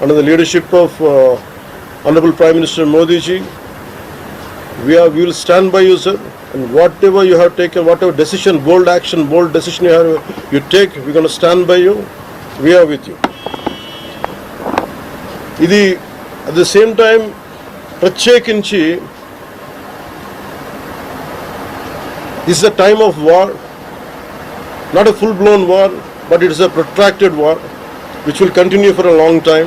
under the leadership of uh, Honorable Prime Minister Modi ji. We are we will stand by you, sir. And whatever you have taken, whatever decision, bold action, bold decision you have you take, we're going to stand by you. We are with you. ఇది at the same time ప్రత్యేకించి this the time of war not a full blown war but it is a protracted war which will continue for a long time.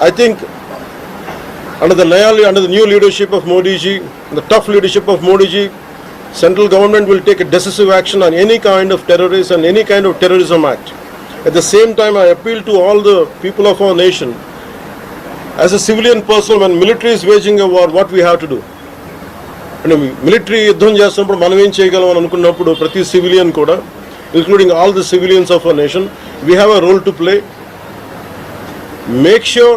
I think under the loyal, under the new leadership of Modi ji, the tough leadership of Modi ji, central government will take a decisive action on any kind of terrorism and any kind of terrorism act. At the same time, I appeal to all the people of our nation, as a civilian person, when military is waging a war, what we have to do? అంటే military యుద్ధం చేస్తున్నప్పుడు మనం ఏం చేయగలం అని అనుకున్నప్పుడు ప్రతి civilian కూడా including all the civilians of a nation we have a role to play make sure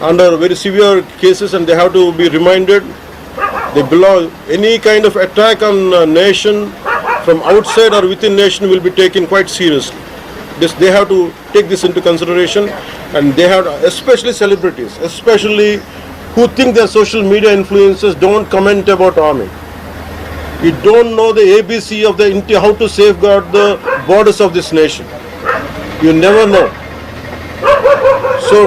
under very severe cases and they have to be reminded. They belong, any kind of attack on a nation from outside or within nation will be taken quite seriously. This, they have to take this into consideration and they have, to- especially celebrities, especially who think they're social media influencers don't comment about army. You don't know the ABC of the how to safeguard the borders of this nation. You never know. So,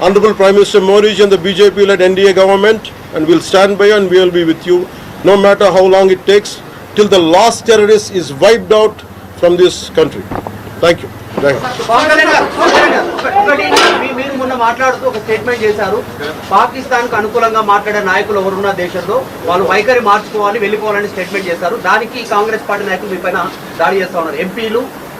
Honorable Prime Minister Modi ji and the BJP-led NDA government, and we'll stand by you and we will be with you, no matter how long it takes, till the last terrorist is wiped out from this country. Thank you. Jai Hind. Pawan Kalyan గారు, పవన్ కళ్యాణ్ గారు, ఒక- ఒకటి మీ- మీరు మొన్న మాట్లాడుతూ ఒక statement చేశారు పాకిస్తాన్కు అనుకూలంగా మాట్లాడే నాయకులు ఎవరున్న దేశంలో వాళ్ళు వైఖరి మార్చుకోవాలి వెళ్ళిపోవాలని స్టేట్మెంట్ చేశారు దానికి కాంగ్రెస్ పార్టీ నాయకులు మీ పైన దాడి చేస్తా ఉన్నారు ఎంపీలు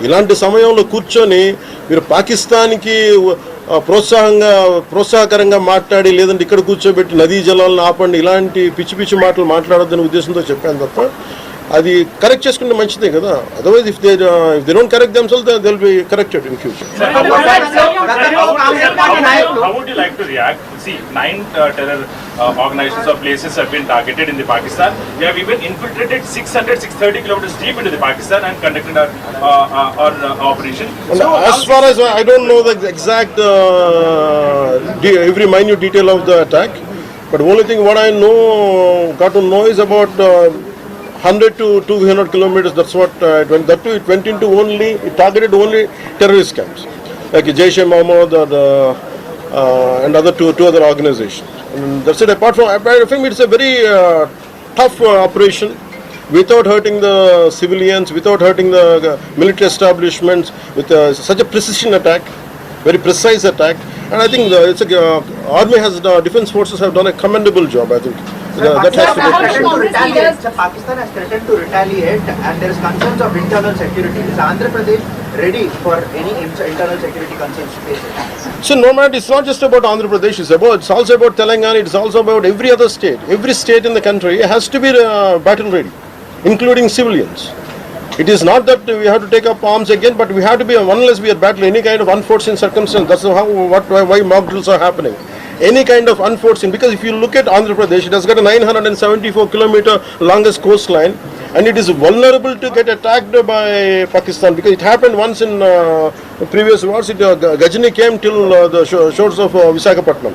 ఇలాంటి సమయంలో కూర్చొని మీరు పాకిస్తాన్కి ప్రోత్సాహంగా ప్రోత్సాహకరంగా మాట్లాడి లేదంటే ఇక్కడ కూర్చోబెట్టి నదీ జలాలను ఆపండి ఇలాంటి పిచ్చి పిచ్చి మాటలు మాట్లాడొద్దనే ఉద్దేశంతో చెప్పాను తప్ప అది కరెక్ట్ చేసుకుంటే మంచిదే కదా. Otherwise if they if they don't correct themselves they will be corrected in future see, nine uh, terror uh, organizations or places have been targeted in the Pakistan. We have even infiltrated 600, 630 kilometers deep into the Pakistan and conducted our, uh, uh our, uh, operation. So as um, far as I don't know the exact, uh, every minute detail of the attack, but only thing what I know, got to know is about 100 to 200 kilometers. That's what it went. That too, it went into only, it targeted only terrorist camps. Like Jaish-e-Mohammed or uh, and other two two other organizations. That's it. Apart from, I think it's a very uh, tough uh, operation without hurting the civilians, without hurting the uh, military establishments, with uh, such a precision attack, very precise attack. And I think the, it's a, uh, army has, the defense forces have done a commendable job. I think Uh, that has to be Pakistan has threatened to retaliate. Pakistan has threatened to retaliate and there is concerns of internal security. Is Andhra Pradesh ready for any internal security concerns? So no matter, it's not just about Andhra Pradesh. It's about, it's also about Telangana. It's also about every other state. Every state in the country has to be uh, battle ready, including civilians. It is not that we have to take up arms again, but we have to be unless we are battling any kind of unforeseen circumstance. That's how what why, why mock drills are happening. Any kind of unforeseen because if you look at Andhra Pradesh, it has got a 974 kilometer longest coastline, and it is vulnerable to get attacked by Pakistan because it happened once in uh, previous wars. It, uh, Gajini came till uh, the shore- shores of uh, Visakhapatnam.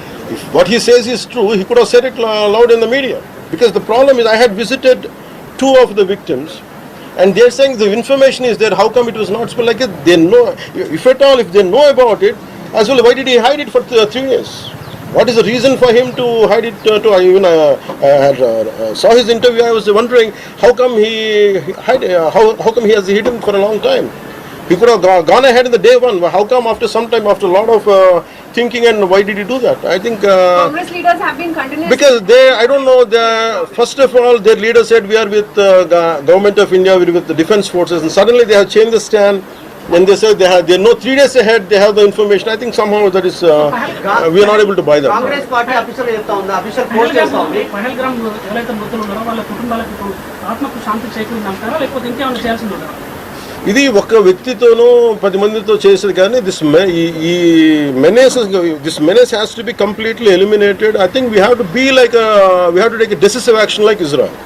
if what he says is true, he could have said it uh, loud in the media. Because the problem is, I had visited two of the victims, and they're saying the information is there. How come it was not spoken? Like it, they know. If at all, if they know about it, as well, why did he hide it for th- three years? What is the reason for him to hide it? Uh, to I even uh, had, uh, uh, saw his interview. I was wondering how come he hide, uh, how how come he has hidden for a long time. He could have gone ahead in the day one. How come after some time, after a lot of uh, thinking and why did he do that? I think uh, Congress leaders have been continuously. because they, I don't know. The first of all, their leader said we are with uh, the government of India, we are with the defense forces, and suddenly they have changed the stand. And they said they have, they know three days ahead they have the information. I think somehow that is, uh, uh, we are not able to buy that. Congress party official చెప్తా ఉంది official post చేస్తా ఉంది పహల్గ్రామ్ ఎవరైతే మృతులు ఉన్నారో వాళ్ళ కుటుంబాలకు ఇప్పుడు ఆత్మకు శాంతి చేకూరిందంటారా లేకపోతే ఇంకేమైనా చేయాల్సింది ఉందా ఇది ఒక వ్యక్తితోనూ పది మందితో చేసేది కానీ దిస్ ఈ menace this menace has to be completely eliminated I think we have to be like we have to take decisive action like Israel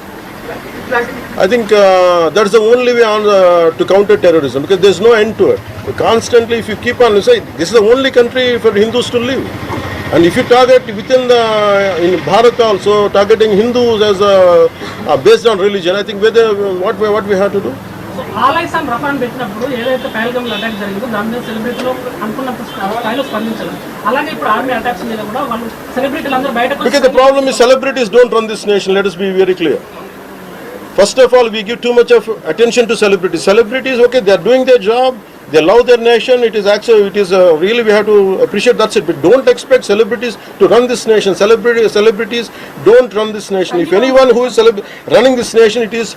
I think uh, that's the only way on uh, to counter terrorism because there's no end to it. Constantly, if you keep on say this is the only country for Hindus to live, and if you target within the in Bharat also targeting Hindus as a, uh, based on religion, I think whether what we, what we have to do. So allies and రఫాన్ పెట్టినప్పుడు ఏదైతే Pahalgam attack జరిగిందో దాని మీద సెలబ్రిటీలు అనుకున్నంత స్థాయిలో స్పందించారు అలాగే ఇప్పుడు ఆర్మీ అటాక్స్ మీద కూడా వాళ్ళు సెలబ్రిటీలు అందరూ is celebrities don't run this nation. Let us be very clear. First of all, we give too much of attention to celebrities. Celebrities, okay, they are doing their job. They love their nation. It is actually, it is uh, really we have to appreciate. That's it. But don't expect celebrities to run this nation. Celebrity, celebrities don't run this nation. If anyone who is running this nation, it is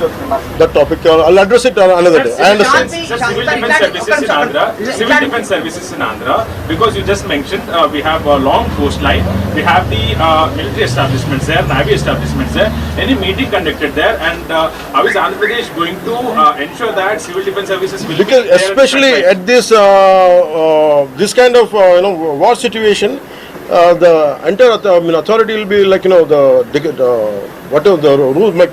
That topic uh, I'll address it uh, another day. I understand. Sir, civil defense services in Andhra, civil defense services in Andhra, because you just mentioned uh, we have a long coastline, we have the uh, military establishments there, navy establishments there. Any meeting conducted there, and uh, how is Andhra Pradesh going to uh, ensure that civil defense services will because be there especially front at this uh, uh, this kind of uh, you know war situation uh, the entire I mean, authority will be like you know the, the whatever the rules like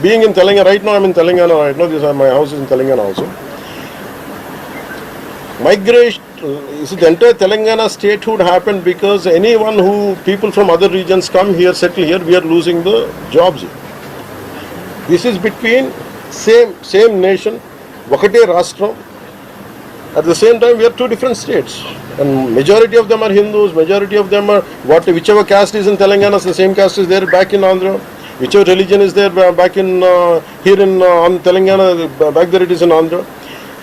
being in Telangana, right now I'm in Telangana right now, this, uh, my house is in Telangana also. Migration, see the entire Telangana statehood happened because anyone who, people from other regions come here, settle here, we are losing the jobs. This is between same, same nation, Vakate Rastram. At the same time, we are two different states. And majority of them are Hindus, majority of them are what, whichever caste is in Telangana, the same caste is there back in Andhra. Whichever religion is there back in uh, here in uh, on Telangana, back there it is in Andhra.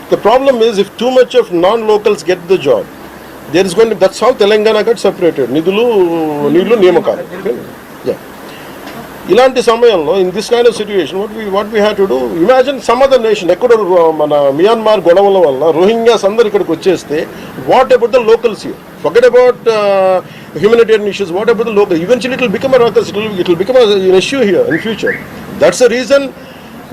The problem is if too much of non-locals get the job, there is going to. That's how Telangana got separated. Nidulu, Nilu, Niyamakalu. ఇలాంటి సమయంలో in this kind of situation what we what we have to do imagine some other nation ఎక్కడో మన Myanmar గొడవల వల్ల Rohingyas అందరు ఇక్కడికి వచ్చేస్తే what about the locals you forget about humanitarian issues, what about the local? Eventually, it will become a ruckus. It will, it will become an issue here in future. That's the reason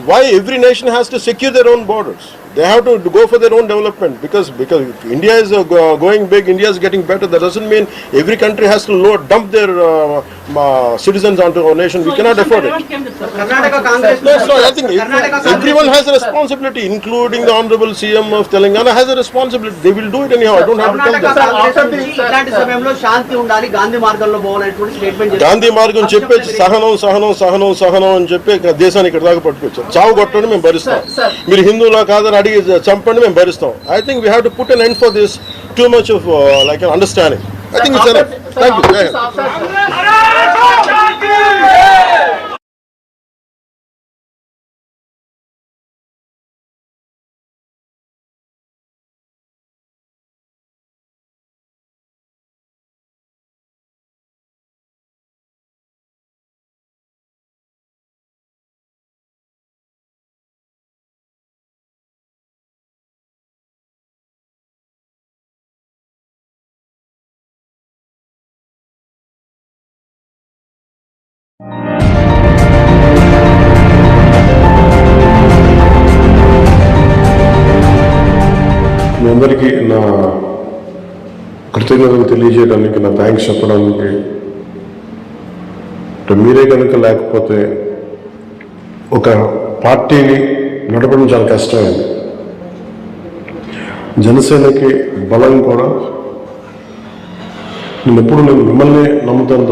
why every nation has to secure their own borders. they have to go for their own development because because india is uh, go- going big india is getting better that doesn't mean every country has to load dump their uh, uh, citizens onto our nation we cannot afford it ఏం చెప్తారు Karnataka Congress no, it's not. I think Karnataka everyone has a responsibility, including the honorable CM of Telangana has a responsibility. They will do it anyhow. I don't have to tell Karnataka them. Congress నుంచి ఇలాంటి సమయంలో శాంతి ఉండాలి గాంధీ మార్గంలో పోవాలనేటువంటి statement Gandhi మార్గం చెప్పేసి సహనం సహనం సహనం సహనం అని చెప్పి ఇక్కడ దేశాన్ని ఇక్కడ దాకా పట్టుకొచ్చారు చావు కొట్టండి మేము భరిస్తాం మీరు హిందువులా కాదని అడిగి చంపండి మేము భరిస్తాం. I think we have to put an end for this too much of like understanding I think thank you అందరికీ నా కృతజ్ఞతలు తెలియజేయడానికి నా థ్యాంక్స్ చెప్పడానికి. మీరే కనుక లేకపోతే ఒక పార్టీని నడపడం చాలా కష్టమైంది. జనసేనకి బలం కూడా. నేను ఎప్పుడు నేను మిమ్మల్ని నమ్ముతాను.